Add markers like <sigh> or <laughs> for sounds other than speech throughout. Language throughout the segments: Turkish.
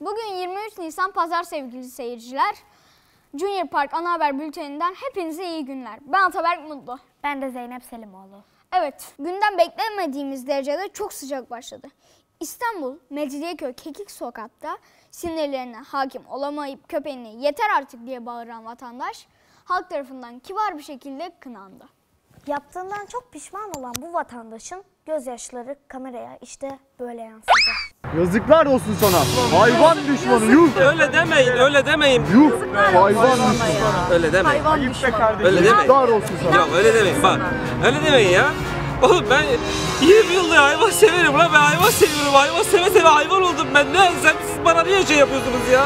Bugün 23 Nisan Pazar sevgili seyirciler. Junior Park ana haber bülteninden hepinize iyi günler. Ben Ataberk Mutlu. Ben de Zeynep Selimoğlu. Evet, günden beklemediğimiz derecede çok sıcak başladı. İstanbul, Mecidiyeköy Kekik Sokak'ta sinirlerine hakim olamayıp köpeğini yeter artık diye bağıran vatandaş halk tarafından kibar bir şekilde kınandı. Yaptığından çok pişman olan bu vatandaşın gözyaşları kameraya işte böyle yansıdı. Yazıklar olsun sana. Hayvan düşmanı yuh. Öyle demeyin, öyle demeyin. Yuh. Hayvan düşmanı. Öyle demeyin. Öyle demeyin. Yazıklar olsun sana. Ya öyle demeyin bak. Öyle demeyin ya. Oğlum ben 20 yıldır hayvan severim lan ben hayvan seviyorum. Hayvan seve seve hayvan oldum ben. Ne sen siz bana niye şey yapıyorsunuz ya?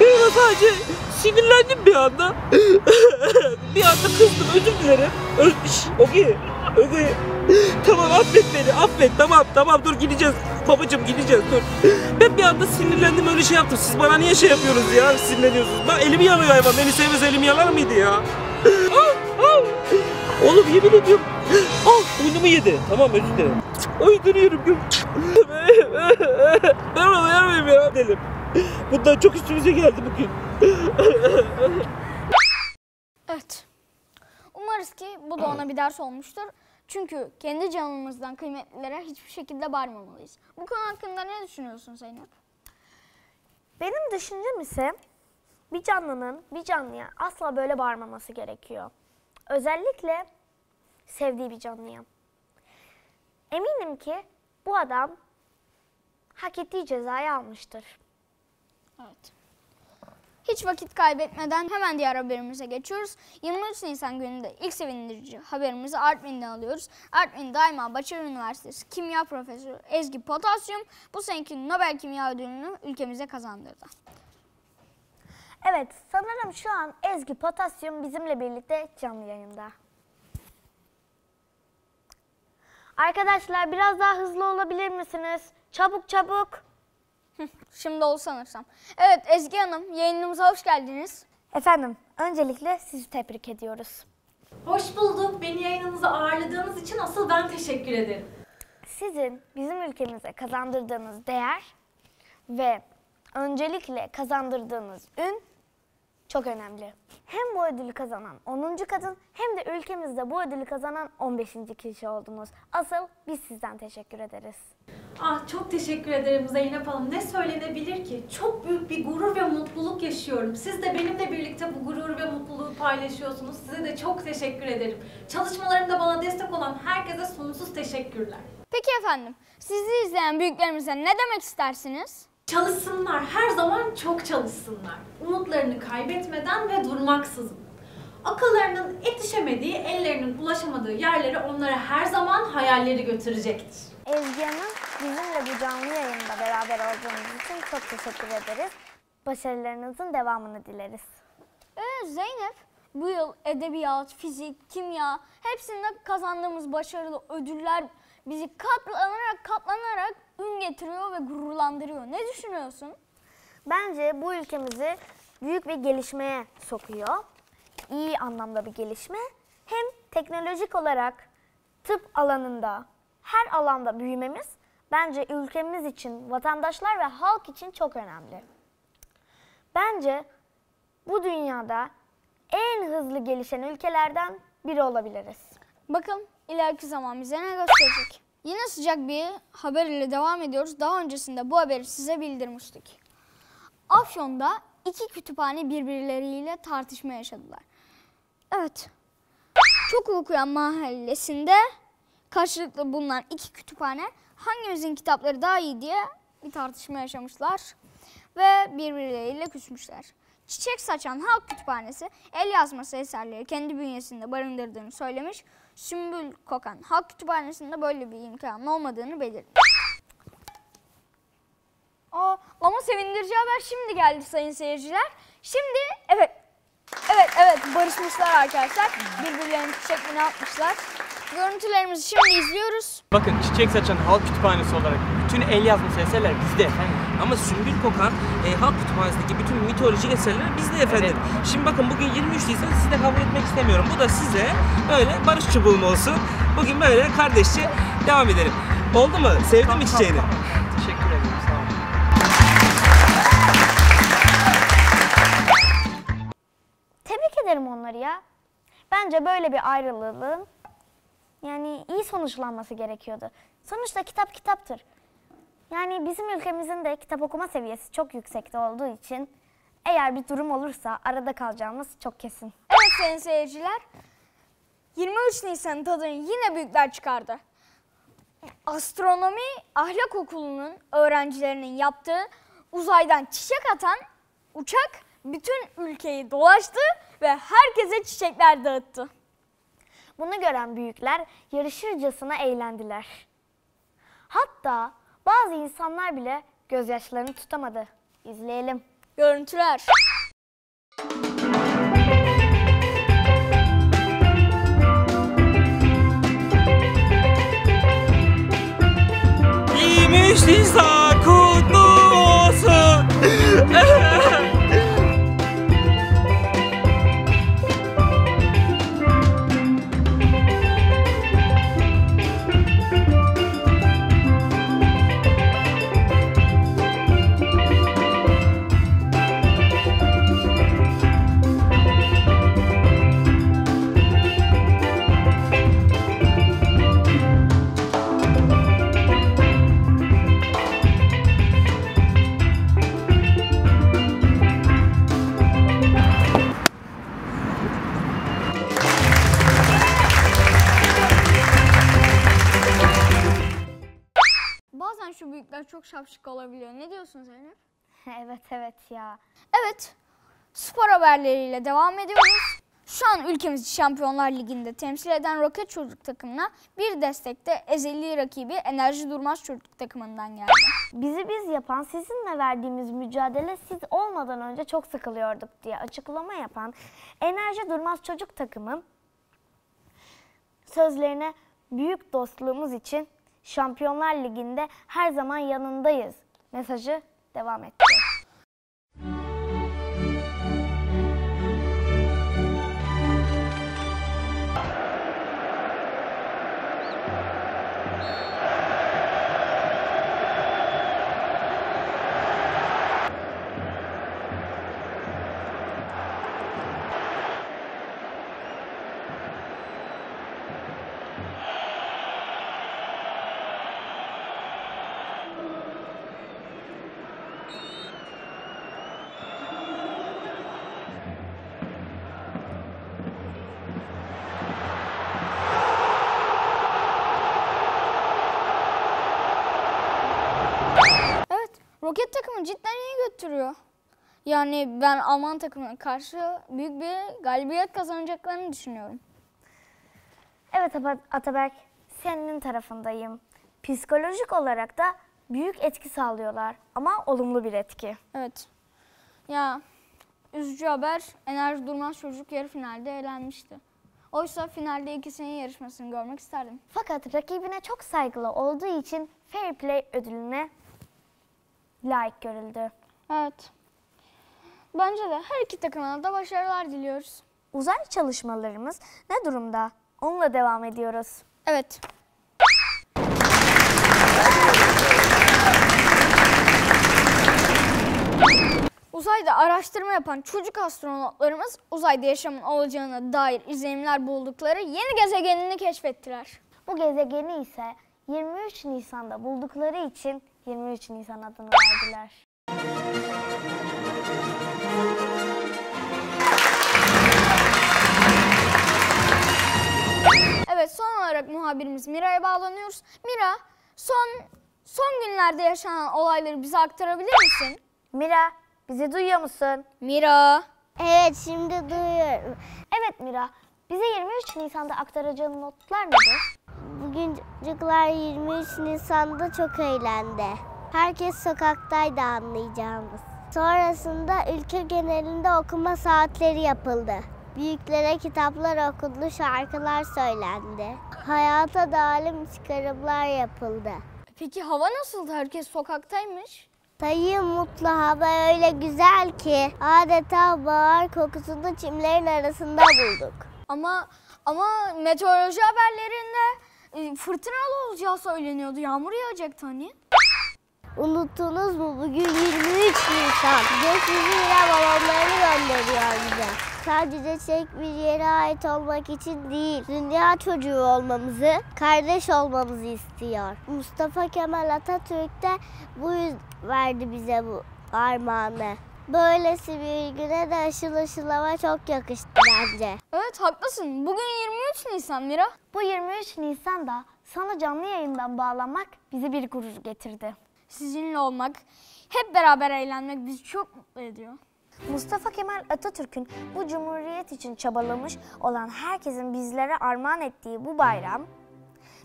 Ben sadece sinirlendim bir anda. <laughs> bir anda kızdım özür dilerim. Öz Şş, Okey. Okey. Tamam affet beni affet tamam tamam dur gideceğiz. Babacım gideceğiz dur. Ben bir anda sinirlendim öyle şey yaptım. Siz bana niye şey yapıyorsunuz ya sinirleniyorsunuz. Bak elimi yanıyor hayvan. Beni sevmez elim yanar mıydı ya? Oğlum yemin ediyorum. Ah boynumu yedi. Tamam özür dilerim. Ay duruyorum. ben ona yarmayayım ya. Dedim. Bundan çok üstümüze geldi bugün. Evet. Umarız ki bu da ona bir ders olmuştur. Çünkü kendi canımızdan kıymetlilere hiçbir şekilde bağırmamalıyız. Bu konu hakkında ne düşünüyorsun Zeynep? Benim düşüncem ise bir canlının bir canlıya asla böyle bağırmaması gerekiyor. Özellikle sevdiği bir canlıya. Eminim ki bu adam hak ettiği cezayı almıştır. Evet. Hiç vakit kaybetmeden hemen diğer haberimize geçiyoruz. 23 Nisan gününde ilk sevindirici haberimizi Artvin'den alıyoruz. Artvin daima Başarı Üniversitesi Kimya Profesörü Ezgi Potasyum bu seneki Nobel Kimya Ödülünü ülkemize kazandırdı. Evet, sanırım şu an Ezgi Potasyum bizimle birlikte canlı yayında. Arkadaşlar biraz daha hızlı olabilir misiniz? Çabuk çabuk. <laughs> Şimdi oldu sanırsam. Evet Ezgi Hanım yayınımıza hoş geldiniz. Efendim, öncelikle sizi tebrik ediyoruz. Hoş bulduk. Beni yayınınıza ağırladığınız için asıl ben teşekkür ederim. Sizin bizim ülkemize kazandırdığınız değer ve öncelikle kazandırdığınız ün çok önemli. Hem bu ödülü kazanan 10. kadın hem de ülkemizde bu ödülü kazanan 15. kişi oldunuz. Asıl biz sizden teşekkür ederiz. Ah çok teşekkür ederim Zeynep Hanım. Ne söylenebilir ki? Çok büyük bir gurur ve mutluluk yaşıyorum. Siz de benimle birlikte bu gurur ve mutluluğu paylaşıyorsunuz. Size de çok teşekkür ederim. Çalışmalarımda bana destek olan herkese sonsuz teşekkürler. Peki efendim sizi izleyen büyüklerimize ne demek istersiniz? Çalışsınlar, her zaman çok çalışsınlar. Umutlarını kaybetmeden ve durmaksızın. Akıllarının yetişemediği, ellerinin ulaşamadığı yerlere onlara her zaman hayalleri götürecektir. Ezgi Hanım, bizimle bu canlı yayında beraber olduğunuz için çok teşekkür ederiz. Başarılarınızın devamını dileriz. Ee, Zeynep bu yıl edebiyat, fizik, kimya hepsinde kazandığımız başarılı ödüller bizi katlanarak katlanarak ün getiriyor ve gururlandırıyor. Ne düşünüyorsun? Bence bu ülkemizi büyük bir gelişmeye sokuyor. İyi anlamda bir gelişme. Hem teknolojik olarak tıp alanında her alanda büyümemiz bence ülkemiz için, vatandaşlar ve halk için çok önemli. Bence bu dünyada en hızlı gelişen ülkelerden biri olabiliriz. Bakalım ileriki zaman bize ne gösterecek? Yine sıcak bir haber ile devam ediyoruz. Daha öncesinde bu haberi size bildirmiştik. Afyon'da iki kütüphane birbirleriyle tartışma yaşadılar. Evet. Çok okuyan mahallesinde karşılıklı bulunan iki kütüphane hangimizin kitapları daha iyi diye bir tartışma yaşamışlar ve birbirleriyle küsmüşler. Çiçek Saçan Halk Kütüphanesi el yazması eserleri kendi bünyesinde barındırdığını söylemiş. Sümbül Kokan Halk Kütüphanesi'nde böyle bir imkanın olmadığını belirtmiş. Aa, ama sevindirici haber şimdi geldi sayın seyirciler. Şimdi evet Evet evet barışmışlar arkadaşlar. Birbirlerinin çiçeklerini atmışlar. Görüntülerimizi şimdi izliyoruz. Bakın Çiçek Saçan Halk Kütüphanesi olarak bütün el yazması eserler bizde efendim. Ama sümbül kokan e, halk kütüphanesindeki bütün mitolojik eserler bizde efendim. Şimdi bakın bugün 23 Nisan sizi de kabul etmek istemiyorum. Bu da size böyle barış çubuğum olsun. Bugün böyle kardeşçe devam edelim. Oldu mu? Sevdin mi çiçeğini? Teşekkür ederim. Sağ olun. Tebrik ederim onları ya. Bence böyle bir ayrılığın yani iyi sonuçlanması gerekiyordu. Sonuçta kitap kitaptır. Yani bizim ülkemizin de kitap okuma seviyesi çok yüksekte olduğu için eğer bir durum olursa arada kalacağımız çok kesin. Evet sayın seyirciler. 23 Nisan'ın tadını yine büyükler çıkardı. Astronomi Ahlak Okulu'nun öğrencilerinin yaptığı uzaydan çiçek atan uçak bütün ülkeyi dolaştı ve herkese çiçekler dağıttı. Bunu gören büyükler yarışırcasına eğlendiler. Hatta bazı insanlar bile gözyaşlarını tutamadı. İzleyelim. Görüntüler. İyiymiş Nisan büyükler çok şapşık olabiliyor. Ne diyorsun Zeynep? <laughs> evet evet ya. Evet. Spor haberleriyle devam ediyoruz. Şu an ülkemizi Şampiyonlar Ligi'nde temsil eden Roket Çocuk takımına bir destekte ezeli rakibi Enerji Durmaz Çocuk takımından geldi. Bizi biz yapan sizinle verdiğimiz mücadele siz olmadan önce çok sıkılıyorduk diye açıklama yapan Enerji Durmaz Çocuk takımı sözlerine büyük dostluğumuz için Şampiyonlar Ligi'nde her zaman yanındayız mesajı devam etti. Roket takımı cidden iyi götürüyor. Yani ben Alman takımına karşı büyük bir galibiyet kazanacaklarını düşünüyorum. Evet Ata- Ataberk senin tarafındayım. Psikolojik olarak da büyük etki sağlıyorlar ama olumlu bir etki. Evet. Ya üzücü haber Enerji Durmaz Çocuk yarı finalde elenmişti. Oysa finalde ikisinin yarışmasını görmek isterdim. Fakat rakibine çok saygılı olduğu için Fair Play ödülüne layık görüldü. Evet. Bence de her iki takımına da başarılar diliyoruz. Uzay çalışmalarımız ne durumda? Onunla devam ediyoruz. Evet. Uzayda araştırma yapan çocuk astronotlarımız uzayda yaşamın olacağına dair izlenimler buldukları yeni gezegenini keşfettiler. Bu gezegeni ise 23 Nisan'da buldukları için 23 Nisan adını verdiler. Evet son olarak muhabirimiz Mira'ya bağlanıyoruz. Mira son son günlerde yaşanan olayları bize aktarabilir misin? Mira, bizi duyuyor musun? Mira. Evet, şimdi duyuyorum. Evet Mira, bize 23 Nisan'da aktaracağın notlar nedir? Bugün çocuklar 23 Nisan'da çok eğlendi. Herkes sokaktaydı anlayacağımız. Sonrasında ülke genelinde okuma saatleri yapıldı. Büyüklere kitaplar okundu, şarkılar söylendi. Hayata dalim çıkarımlar yapıldı. Peki hava nasıldı? Herkes sokaktaymış. Sayı mutlu hava öyle güzel ki adeta bahar kokusunu çimlerin arasında bulduk. Ama ama meteoroloji haberlerinde e, fırtınalı olacağı söyleniyordu. Yağmur yağacaktı hani. Unuttunuz mu bugün 23 Nisan. Gökyüzü yine balonlarını gönderiyor bize. Sadece tek bir yere ait olmak için değil, dünya çocuğu olmamızı, kardeş olmamızı istiyor. Mustafa Kemal Atatürk de bu yüzden verdi bize bu armağanı. Böylesi bir güne de aşıl aşıl hava çok yakıştı bence. Evet haklısın. Bugün 23 Nisan Mira. Bu 23 Nisan'da sana canlı yayından bağlanmak bize bir gurur getirdi. Sizinle olmak, hep beraber eğlenmek bizi çok mutlu ediyor. Mustafa Kemal Atatürk'ün bu cumhuriyet için çabalamış olan herkesin bizlere armağan ettiği bu bayram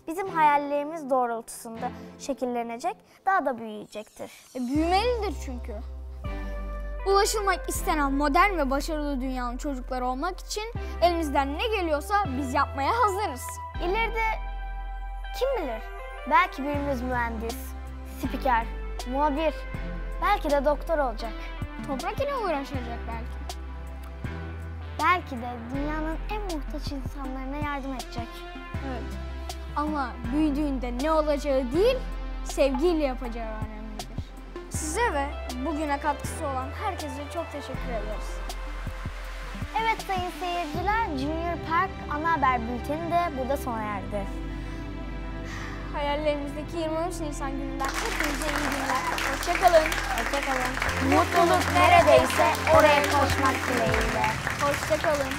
bizim hayallerimiz doğrultusunda şekillenecek, daha da büyüyecektir. E, büyümelidir çünkü. Ulaşılmak istenen modern ve başarılı dünyanın çocukları olmak için elimizden ne geliyorsa biz yapmaya hazırız. İleride kim bilir? Belki birimiz mühendis, spiker, muhabir, belki de doktor olacak. Toprak ile uğraşacak belki. Belki de dünyanın en muhtaç insanlarına yardım edecek. Evet. Ama büyüdüğünde ne olacağı değil, sevgiyle yapacağı önemlidir. Size ve bugüne katkısı olan herkese çok teşekkür ederiz. Evet sayın seyirciler, Junior Park ana haber bülteni de burada sona erdi. Hayallerimizdeki 23 Nisan gününden hepinize iyi günler. Hoşçakalın. Hoşçakalın. Mutluluk neredeyse oraya koşmak dileğiyle. Hoşçakalın.